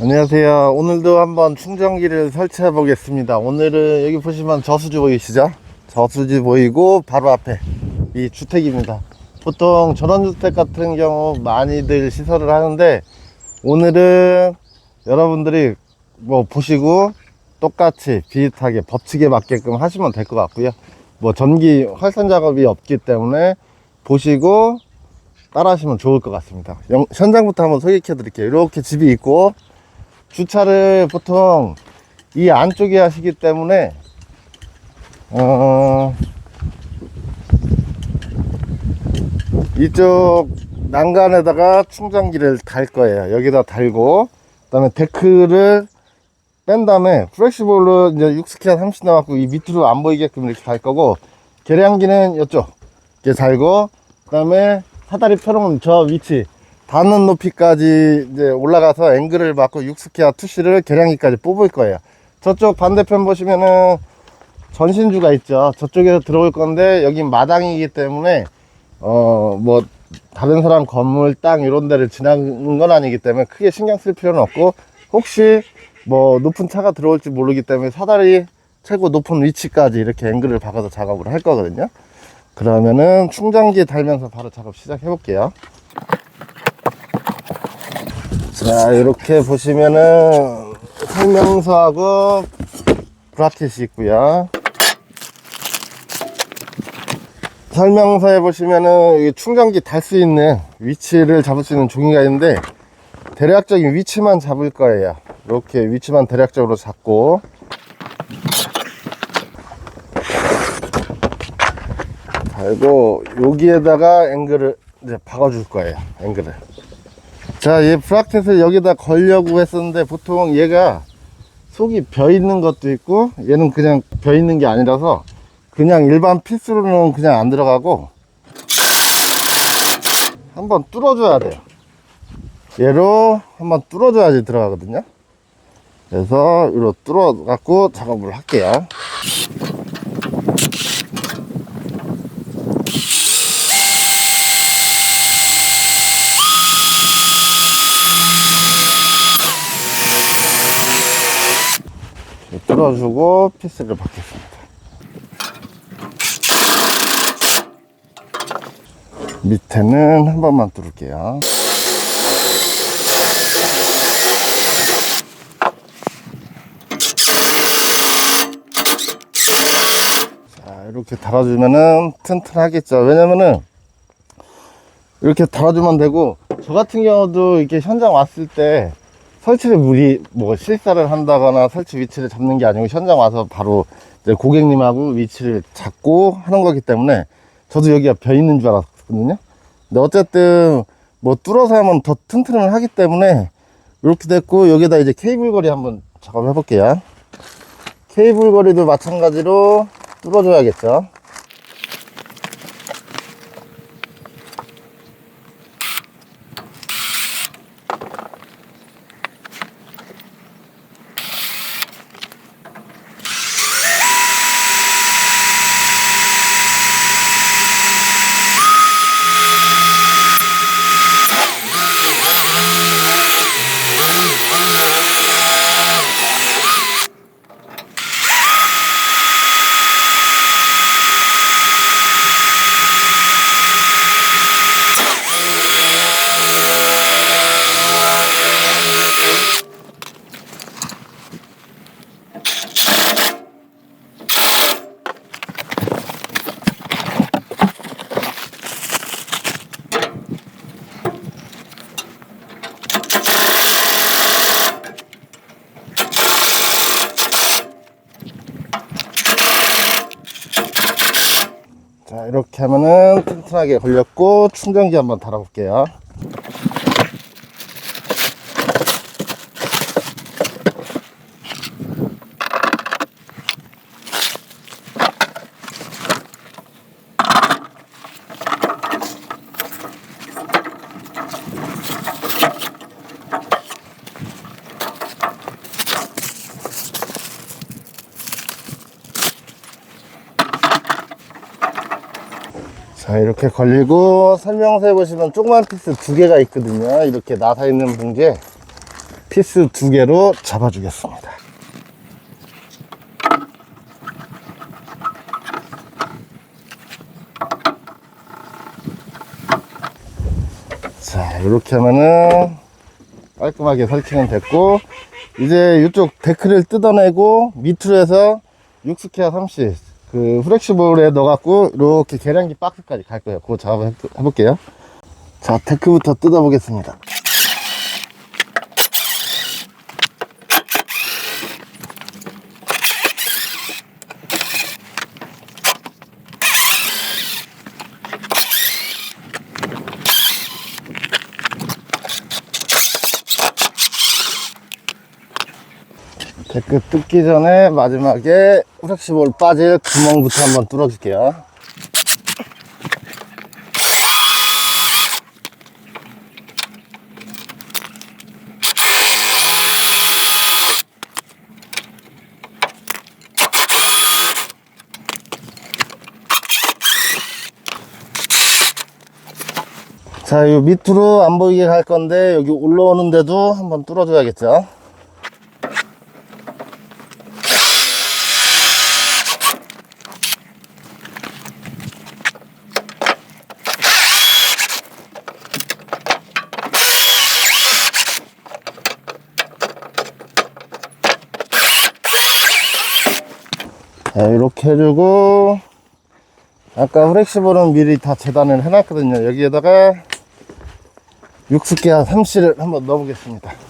안녕하세요. 오늘도 한번 충전기를 설치해 보겠습니다. 오늘은 여기 보시면 저수지 보이시죠? 저수지 보이고 바로 앞에 이 주택입니다. 보통 전원주택 같은 경우 많이들 시설을 하는데 오늘은 여러분들이 뭐 보시고 똑같이 비슷하게 법칙에 맞게끔 하시면 될 것 같고요. 뭐 전기 활선 작업이 없기 때문에 보시고 따라 하시면 좋을 것 같습니다. 영- 현장부터 한번 소개해 드릴게요. 이렇게 집이 있고 주차를 보통 이 안쪽에 하시기 때문에 어 이쪽 난간에다가 충전기를 달 거예요. 여기다 달고 그 다음에 데크를 뺀 다음에 프레시볼로 이제 6스키아 30 나왔고 이 밑으로 안 보이게끔 이렇게 달 거고 계량기는 이쪽 이렇게 달고 그 다음에 사다리 펴놓은 저 위치 닿는 높이까지 이제 올라가서 앵글을 맞고 6스키아 투시를 계량기까지 뽑을 거예요. 저쪽 반대편 보시면은 전신주가 있죠. 저쪽에서 들어올 건데 여긴 마당이기 때문에 어 뭐 다른 사람 건물 땅 이런 데를 지나는 건 아니기 때문에 크게 신경 쓸 필요는 없고 혹시 뭐 높은 차가 들어올지 모르기 때문에 사다리 최고 높은 위치까지 이렇게 앵글을 박아서 작업을 할 거거든요. 그러면은 충전기 달면서 바로 작업 시작해 볼게요. 자, 이렇게 보시면은 설명서하고 브라켓이 있고요. 설명서에 보시면은 이 충전기 달 수 있는 위치를 잡을 수 있는 종이가 있는데 대략적인 위치만 잡을 거예요. 이렇게 위치만 대략적으로 잡고 달고 여기에다가 앵글을 이제 박아줄 거예요. 앵글을. 자, 얘 브라켓을 여기다 걸려고 했었는데 보통 얘가 속이 벼 있는 것도 있고 얘는 그냥 벼 있는 게 아니라서 그냥 일반 피스로는 그냥 안 들어가고 한번 뚫어줘야 돼요. 얘로 한번 뚫어줘야지 들어가거든요. 그래서 이로 뚫어 갖고 작업을 할게요. 뚫어주고 피스를 받겠습니다. 밑에는 한 번만 뚫을게요. 자, 이렇게 달아주면은 튼튼하겠죠. 왜냐면은 이렇게 달아주면 되고 저 같은 경우도 이렇게 현장 왔을 때 설치를 무리 뭐 실사를 한다거나 설치 위치를 잡는 게 아니고 현장 와서 바로 이제 고객님하고 위치를 잡고 하는 거기 때문에 저도 여기가 벼 있는 줄 알았거든요. 근데 어쨌든 뭐 뚫어서 하면 더 튼튼을 하기 때문에 이렇게 됐고 여기다 이제 케이블 거리 한번 작업해 볼게요. 케이블 거리도 마찬가지로 뚫어줘야겠죠. 이렇게 하면은 튼튼하게 걸렸고 충전기 한번 달아볼게요 자 이렇게 걸리고 설명서에 보시면 조그만 피스 두 개가 있거든요 이렇게 나사 있는 봉지에 피스 두 개로 잡아 주겠습니다. 자, 이렇게 하면은 깔끔하게 설치는 됐고, 이제 이쪽 데크를 뜯어내고 밑으로 해서 6스퀘어 30, 그 프렉시블에 넣어갖고 이렇게 계량기 박스까지 갈 거예요. 그거 작업 해볼게요. 자, 데크부터 뜯어보겠습니다. 데크 뜯기 전에 마지막에 프렉시볼 빠질 구멍부터 한번 뚫어줄게요. 자, 요 밑으로 안 보이게 갈 건데 여기 올라오는데도 한번 뚫어줘야겠죠. 자, 이렇게 해주고, 아까 프렉시볼은 미리 다 재단을 해놨거든요. 여기에다가 육수기와 삼씨를 한번 넣어보겠습니다.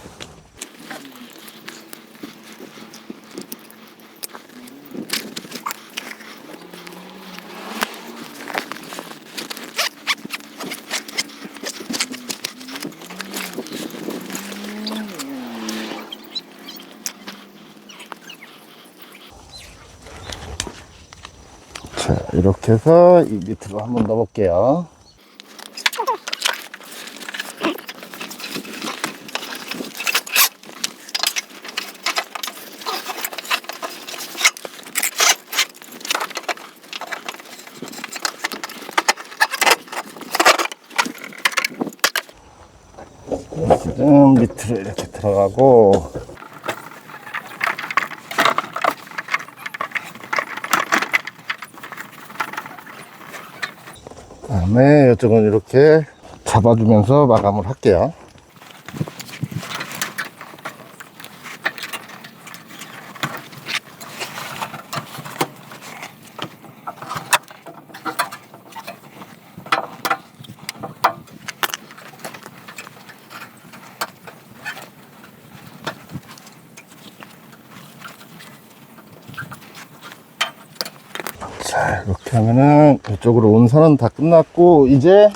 이렇게 해서 이 밑으로 한번 넣어볼게요. 지금 밑으로 이렇게 들어가고 다음에 이쪽은 이렇게 잡아주면서 마감을 할게요. 하면은 이쪽으로 온 선은 다 끝났고, 이제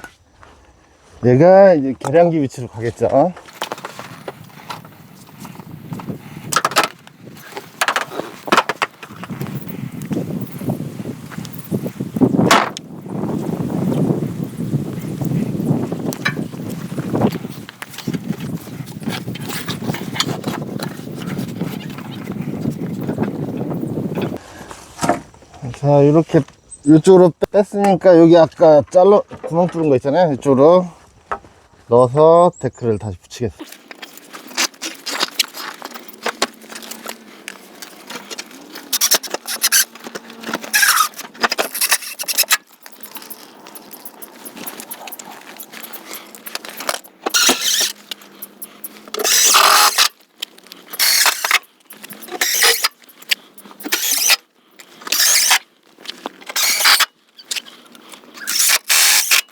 얘가 이제 계량기 위치로 가겠죠. 자, 이렇게 이쪽으로 뺐으니까 여기 아까 잘라 구멍 뚫은 거 있잖아요. 이쪽으로 넣어서 데크를 다시 붙이겠습니다.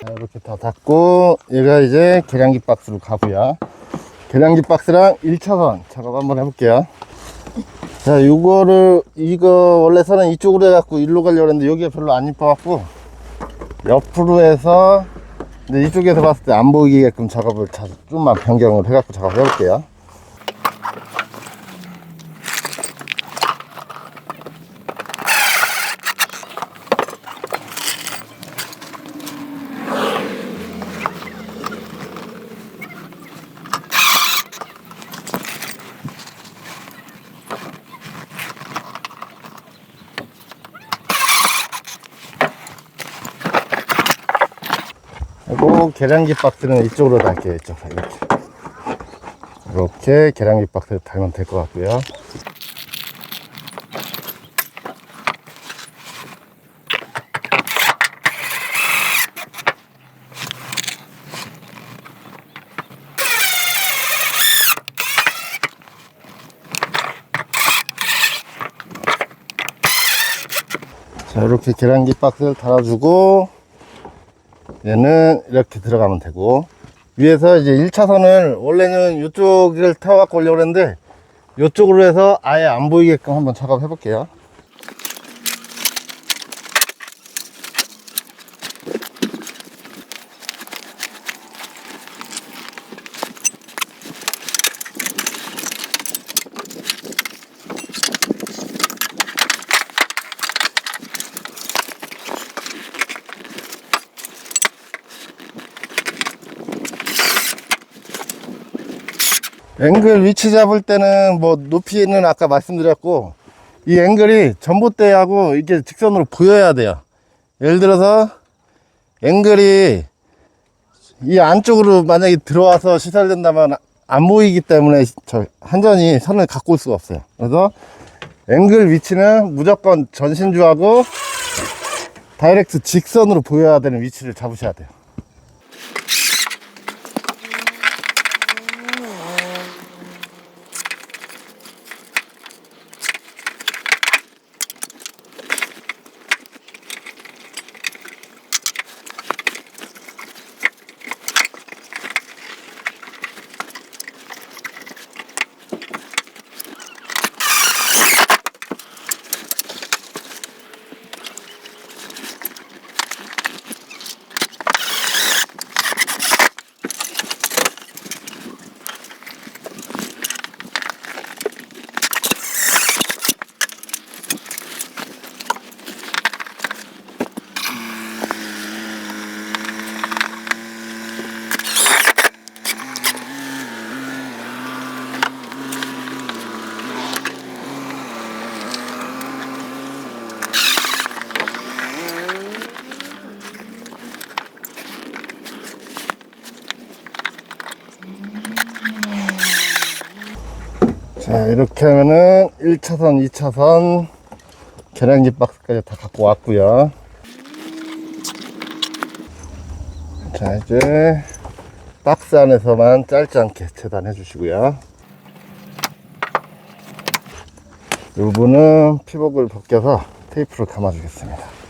자, 이렇게 다 닫고 얘가 이제 계량기 박스로 가고요. 계량기 박스랑 1차선 작업 한번 해볼게요. 자, 요거를 이거 원래 서는 이쪽으로 해갖고 일로 가려고 했는데 여기가 별로 안 이뻐갖고 옆으로 해서 근데 이쪽에서 봤을 때 안 보이게끔 작업을 자- 좀만 변경을 해갖고 작업을 해볼게요. 그리고 계량기 박스는 이쪽으로 달게요. 이쪽 이렇게 이렇게 계량기 박스를 달면 될 것 같고요. 자, 이렇게 계량기 박스를 달아주고, 얘는 이렇게 들어가면 되고, 위에서 이제 1차선을, 원래는 이쪽을 태워갖고 오려고 했는데, 이쪽으로 해서 아예 안 보이게끔 한번 작업해 볼게요. 앵글 위치 잡을 때는 뭐 높이는 아까 말씀드렸고 이 앵글이 전봇대하고 이렇게 직선으로 보여야 돼요. 예를 들어서 앵글이 이 안쪽으로 만약에 들어와서 시설된다면 안 보이기 때문에 저 한전이 선을 갖고 올 수가 없어요. 그래서 앵글 위치는 무조건 전신주하고 다이렉트 직선으로 보여야 되는 위치를 잡으셔야 돼요 자 이렇게 하면은 1차선 2차선 계량기 박스까지 다 갖고 왔고요. 자 이제 박스 안에서만 짧지 않게 재단해 주시고요. 이 부분은 피복을 벗겨서 테이프를 감아 주겠습니다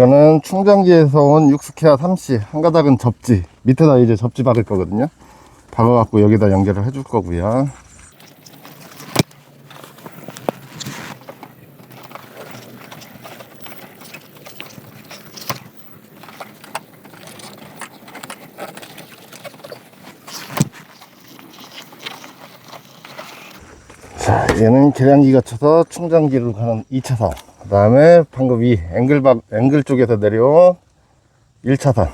이거는 충전기에서 온 육스케아 3C 한 가닥은 접지 밑에다 이제 접지 박을 거거든요. 박아갖고 여기다 연결을 해줄 거고요. 자 얘는 계량기가 쳐서 충전기로 가는 2차선 그 다음에 방금 위 앵글 박 앵글 쪽에서 내려온 1차선.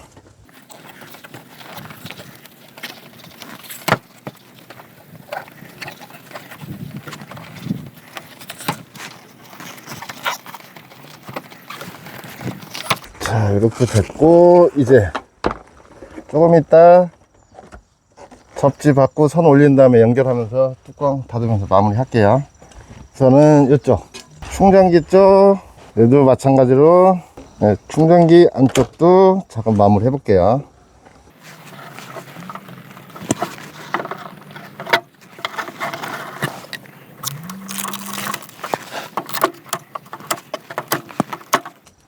자 이렇게 됐고 이제 조금 있다 접지 받고 선 올린 다음에 연결하면서 뚜껑 닫으면서 마무리 할게요. 저는 이쪽 충전기 쪽 얘도 마찬가지로. 네, 충전기 안쪽도 잠깐 마무리 해볼게요.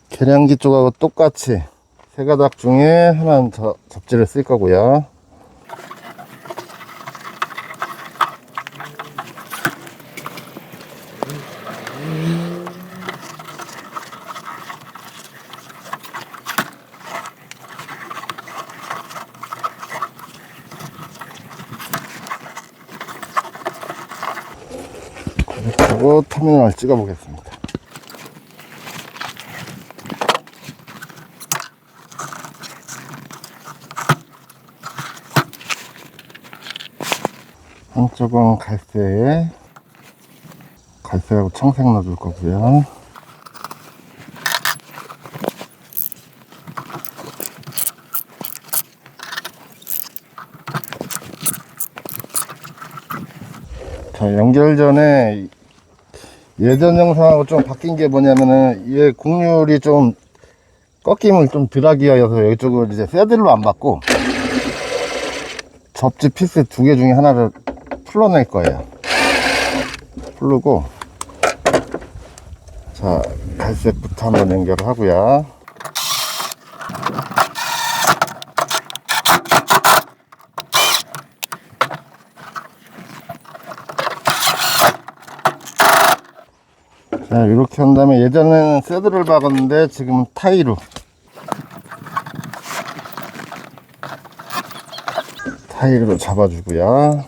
계량기 쪽하고 똑같이 세 가닥 중에 하나는 저 접지를 쓸 거고요 하고 터미널 찍어 보겠습니다. 한쪽은 갈색 갈색하고 청색 넣어줄 거고요. 자 연결 전에 예전 영상하고 좀 바뀐 게 뭐냐면은 얘 곡률이 좀 꺾임을 좀 덜하기 위해서 이쪽을 이제 새들로 안 받고 접지 피스 두 개 중에 하나를 풀러낼 거예요. 풀르고 자 갈색부터 한번 연결하고요. 자 이렇게 한 다음에 예전에는 새들을 박았는데 지금은 타이로 타이로 잡아주고요.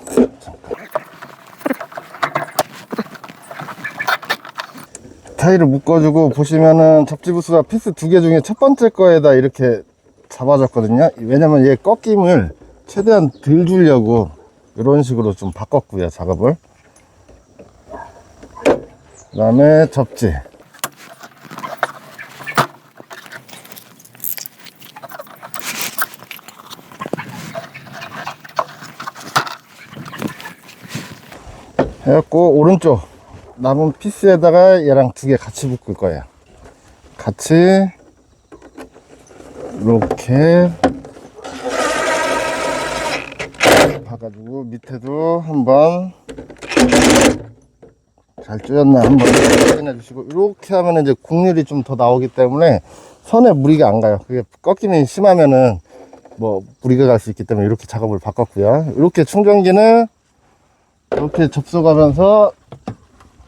타이를 묶어주고 보시면은 접지부스가 피스 두 개 중에 첫 번째 거에다 이렇게 잡아줬거든요. 왜냐면 얘 꺾임을 최대한 덜 주려고 이런 식으로 좀 바꿨고요 작업을 그 다음에 접지. 해갖고 오른쪽 남은 피스에다가 얘랑 두 개 같이 묶을 거예요 같이 이렇게 봐가지고 밑에도 한번 잘 쪼였나 한번 확인해 주시고. 이렇게 하면 이제 국률이 좀 더 나오기 때문에 선에 무리가 안 가요. 그게 꺾임이 심하면은 뭐 무리가 갈 수 있기 때문에 이렇게 작업을 바꿨고요. 이렇게 충전기는 이렇게 접속하면서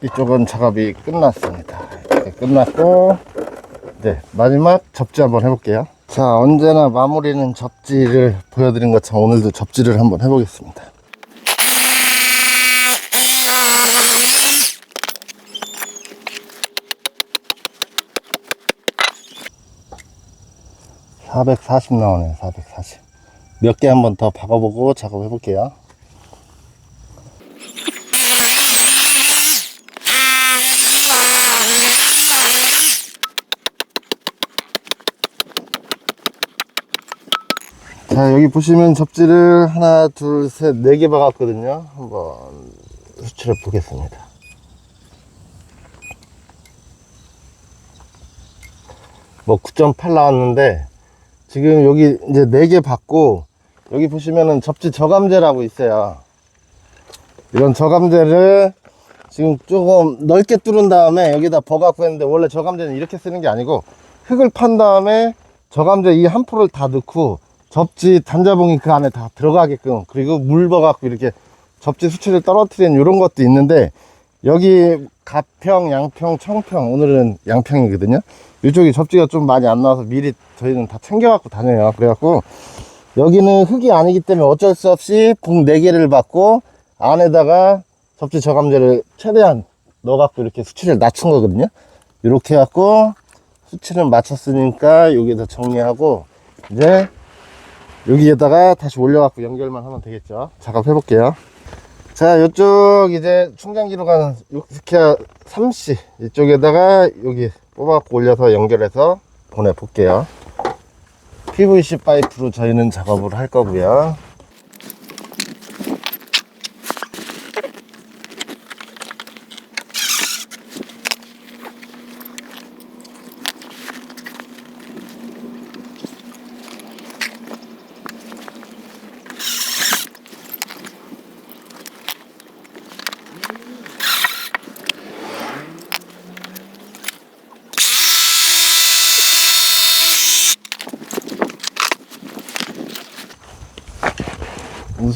이쪽은 작업이 끝났습니다. 이렇게 끝났고 네 마지막 접지 한번 해볼게요. 자 언제나 마무리는 접지를 보여드린 것처럼 오늘도 접지를 한번 해보겠습니다 (440) 나오네요 (440) 몇 개 한번 더 박아보고 작업해 볼게요. 자 여기 보시면 접지를 하나 둘 셋 네 개 박았거든요. 한번 수치를 보겠습니다. 뭐 9.8 나왔는데 지금 여기 이제 네개 받고 여기 보시면은 접지 저감제라고 있어요. 이런 저감제를 지금 조금 넓게 뚫은 다음에 여기다 버갖고 했는데 원래 저감제는 이렇게 쓰는 게 아니고 흙을 판 다음에 저감제 이한 포를 다 넣고 접지 단자봉이 그 안에 다 들어가게끔 그리고 물 버갖고 이렇게 접지 수치를 떨어뜨리는 이런 것도 있는데 여기 가평, 양평, 청평. 오늘은 양평이거든요. 이쪽이 접지가 좀 많이 안 나와서 미리 저희는 다 챙겨갖고 다녀요. 그래갖고 여기는 흙이 아니기 때문에 어쩔 수 없이 붕 4개를 받고 안에다가 접지 저감제를 최대한 넣어갖고 이렇게 수치를 낮춘 거거든요. 이렇게 해갖고 수치를 맞췄으니까 여기다 정리하고 이제 여기에다가 다시 올려갖고 연결만 하면 되겠죠. 작업해 볼게요 자 이쪽 이제 충전기로 가는 6스키아 3C 이쪽에다가 여기 뽑아갖고 올려서 연결해서 보내 볼게요. PVC 파이프로 저희는 작업을 할 거고요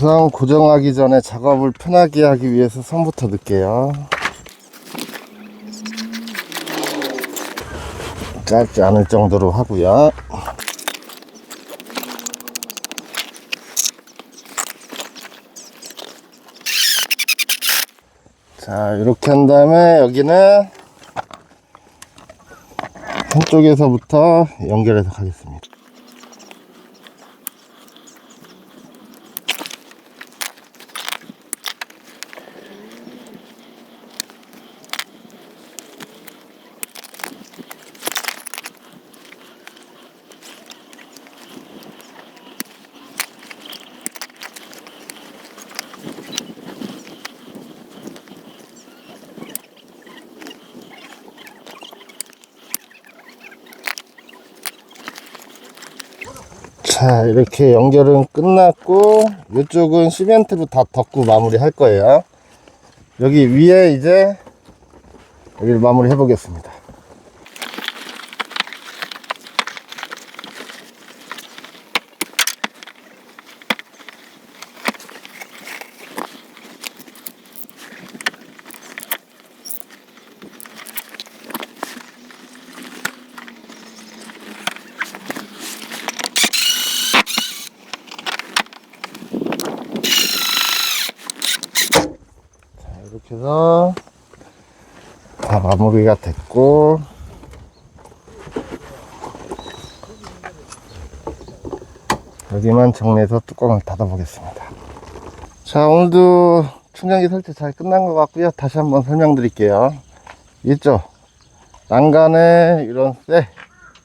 우선 고정하기 전에 작업을 편하게 하기 위해서 선부터 넣을게요. 짧지 않을 정도로 하고요. 자 이렇게 한 다음에 여기는 한쪽에서부터 연결해서 가겠습니다 자 이렇게 연결은 끝났고 이쪽은 시멘트로 다 덮고 마무리 할 거예요. 여기 위에 이제 여기를 마무리 해 보겠습니다 이렇게 해서 다 마무리가 됐고. 여기만 정리해서 뚜껑을 닫아 보겠습니다. 자 오늘도 충전기 설치 잘 끝난 것 같고요. 다시 한번 설명드릴게요. 있죠? 난간에 이런 쇠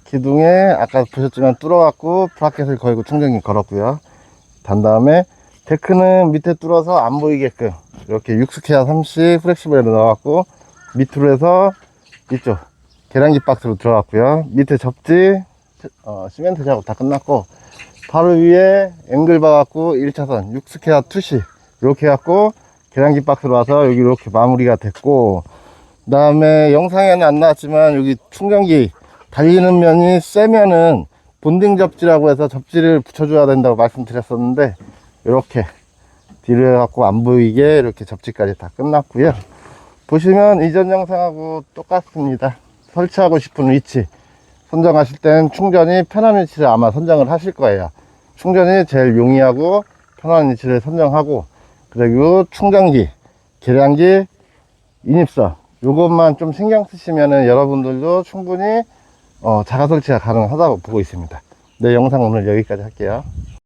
기둥에 아까 보셨지만 뚫어갖고 브라켓을 걸고 충전기 걸었고요. 단 다음에 데크는 밑에 뚫어서 안 보이게끔 이렇게 육스케아 30 프렉시블에 넣어갖고 밑으로 해서 이쪽 계량기 박스로 들어갔고요. 밑에 접지 어, 시멘트 작업 다 끝났고 바로 위에 앵글 봐갖고 1차선 육스케아 투시 이렇게 해갖고 계량기 박스로 와서 여기 이렇게 마무리가 됐고 그 다음에 영상에는 안 나왔지만 여기 충전기 달리는 면이 세면은 본딩 접지라고 해서 접지를 붙여줘야 된다고 말씀드렸었는데 이렇게 뒤를 갖고 안 보이게 이렇게 접지까지 다 끝났고요 보시면 이전 영상하고 똑같습니다. 설치하고 싶은 위치 선정하실 땐 충전이 편한 위치를 아마 선정을 하실 거예요. 충전이 제일 용이하고 편한 위치를 선정하고 그리고 충전기 계량기 인입선 요것만 좀 신경 쓰시면은 여러분들도 충분히 어, 자가 설치가 가능하다고 보고 있습니다. 네 영상 오늘 여기까지 할게요